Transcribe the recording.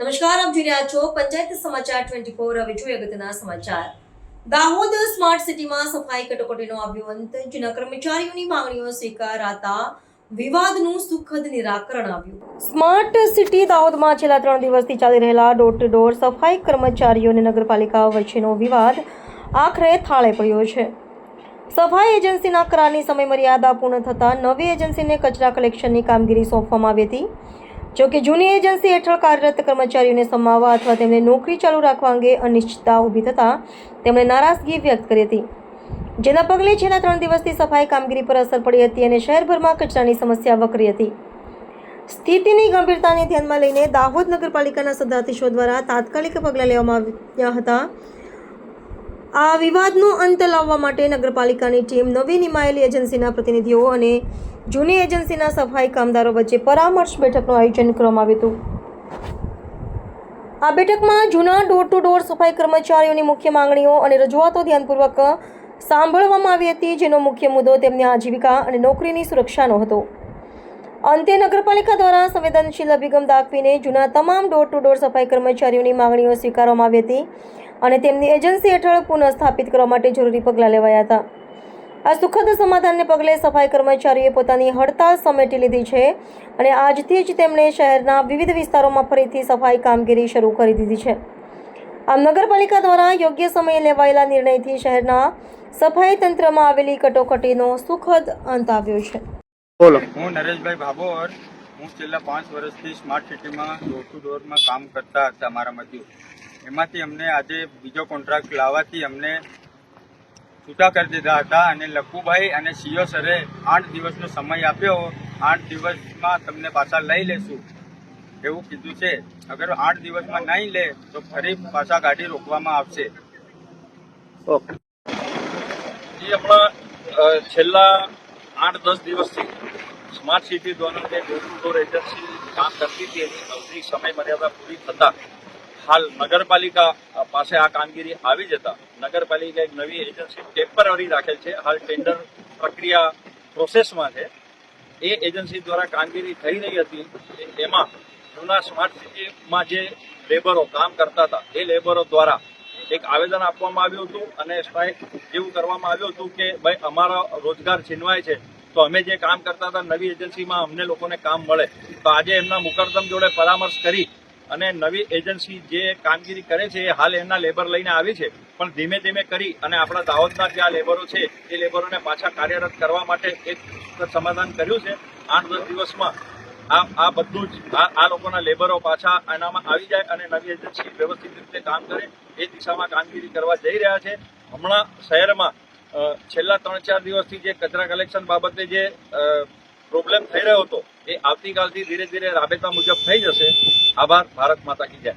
નમસ્કાર, આપ જોઈ રહ્યા છો પંચાયત સમાચાર ટ્વેન્ટી ફોર હવે જોઈએ અગત્યના સમાચાર. દાહોદ સ્માર્ટ સિટીમાં સફાઈ કટોકટીનો આવ્યો અંત જેના કર્મચારીઓની માંગણીઓ સ્વીકારાતા વિવાદનું સુખદ નિરાકરણ આવ્યું. સ્માર્ટ સિટી દાહોદમાં છેલ્લા ત્રણ દિવસથી ચાલી રહેલા ડોર ટુ ડોર સફાઈ કર્મચારીઓ અને નગરપાલિકા વચ્ચેનો વિવાદ આખરે થાળે પડ્યો છે. સફાઈ એજન્સીના કરારની સમયમર્યાદા પૂર્ણ થતાં નવી એજન્સીને કચરા કલેક્શનની કામગીરી સોંપવામાં આવી હતી. જો કે જૂની એજન્સી હેઠળ કાર્યરત કર્મચારીઓને સમાવવા અથવા તેમને નોકરી ચાલુ રાખવા અંગે અનિશ્ચિતતા ઊભી થતાં તેમણે નારાજગી વ્યક્ત કરી હતી. જેના પગલે છેલ્લા ત્રણ દિવસથી સફાઈ કામગીરી પર અસર પડી હતી અને શહેરભરમાં કચરાની સમસ્યા વકરી હતી. સ્થિતિની ગંભીરતાને ધ્યાનમાં લઈને દાહોદ નગરપાલિકાના સત્તાધીશો દ્વારા તાત્કાલિક પગલાં લેવામાં આવ્યા હતા. આ વિવાદનો અંત લાવવા માટે નગરપાલિકાની ટીમ નવી નિમાયેલી એજન્સીના પ્રતિનિધિઓ અને જૂની એજન્સીના સફાઈ કામદારો વચ્ચે પરામર્શ બેઠકનું આયોજન કરવામાં આવ્યું હતું. આ બેઠકમાં જૂના ડોર ટુ ડોર સફાઈ કર્મચારીઓની મુખ્ય માંગણીઓ અને રજૂઆતો ધ્યાનપૂર્વક સાંભળવામાં આવી હતી, જેનો મુખ્ય મુદ્દો તેમની આજીવિકા અને નોકરીની સુરક્ષાનો હતો. અંતે નગરપાલિકા દ્વારા સંવેદનશીલ અભિગમ દાખવીને જૂના તમામ ડોર ટુ ડોર સફાઈ કર્મચારીઓની માંગણીઓ સ્વીકારવામાં આવી હતી. અને તેમની એજન્સી હેઠળ પુનઃસ્થાપિત કરવા માટે જરૂરી પગલાં લેવાયા હતા. આ સુખદ સમાધાનને પગલે સફાઈ કર્મચારીઓએ પોતાની હડતાલ સમેટી લીધી છે અને આજથી જ તેમણે શહેરના વિવિધ વિસ્તારોમાં ફરીથી સફાઈ કામગીરી શરૂ કરી દીધી છે. આમ નગરપાલિકા દ્વારા યોગ્ય સમયે લેવાયેલા નિર્ણયથી શહેરના સફાઈ તંત્રમાં આવેલી કટોકટીનો સુખદ અંત આવ્યો છે. બોલો. હું નરેશભાઈ ભાભોર. હું છેલ્લા પાંચ વર્ષથી સ્માર્ટ સિટીમાં ડોર ટુ ડોરમાં કામ કરતા હતા મારા મજૂર એમાંથી અમને આજે બીજો કોન્ટ્રાક્ટ લાવવાથી અમને છૂટા કરી દીધા હતા અને લખુભાઈ અને સીઓ સરે આઠ દિવસનો સમય આપ્યો. આઠ દિવસમાં તમને પાછા લઈ લેશું. એવું કીધું છે. અગર આઠ દિવસમાં નહીં લે તો ફરી પાછા ગાડી રોકવામાં આવશે. ઓકે. એ હમણાં છેલ્લા આઠ દસ દિવસથી સ્માર્ટ સિટી દ્વારા જે ડોર ટુ ડોર એજન્સી કામ કરતી હતી એની અવધિ સમય મર્યાદા પૂરી થતા હાલ નગરપાલિકા પાસે આ કામગીરી આવી જતા નગરપાલિકા એક નવી એજન્સી ટેમ્પરરી રાખેલ છે. હાલ ટેન્ડર પ્રક્રિયા પ્રોસેસમાં છે. એ એજન્સી દ્વારા કામગીરી થઈ રહી હતી. એમાં જૂના સ્માર્ટ સિટીમાં જે લેબરો કામ કરતા હતા, એ લેબરો દ્વારા એક આવેદન આપવામાં આવ્યું હતું અને સ્ટ્રાઇક જેવું કરવામાં આવ્યું હતું કે, ભાઈ, અમારો રોજગાર છીનવાય છે, તો અમે જે કામ કરતા હતા નવી એજન્સીમાં અમને લોકોને કામ મળે. તો આજે એમના મુકરદમ જોડે પરામર્શ કરી અને નવી એજન્સી જે કામગીરી કરે છે એ હાલ એમના લેબર લઈને આવી છે. પણ ધીમે ધીમે કરી અને આપણા દાહોદના જે આ લેબરો છે, એ લેબરોને પાછા કાર્યરત કરવા માટે એક સમાધાન કર્યું છે. આઠ દસ દિવસમાં આ આ બધું જ આ લોકોના લેબરો પાછા એનામાં આવી જાય અને નવી એજન્સી વ્યવસ્થિત રીતે કામ કરે એ દિશામાં કામગીરી કરવા જઈ રહ્યા છે. હમણાં શહેરમાં છેલ્લા ત્રણ ચાર દિવસથી જે કચરા કલેક્શન બાબતે જે પ્રોબ્લેમ થઈ રહ્યો હતો, એ આવતીકાલથી ધીરે ધીરે રાબેતા મુજબ થઈ જશે. આભાર, ભારત માતા કી જય.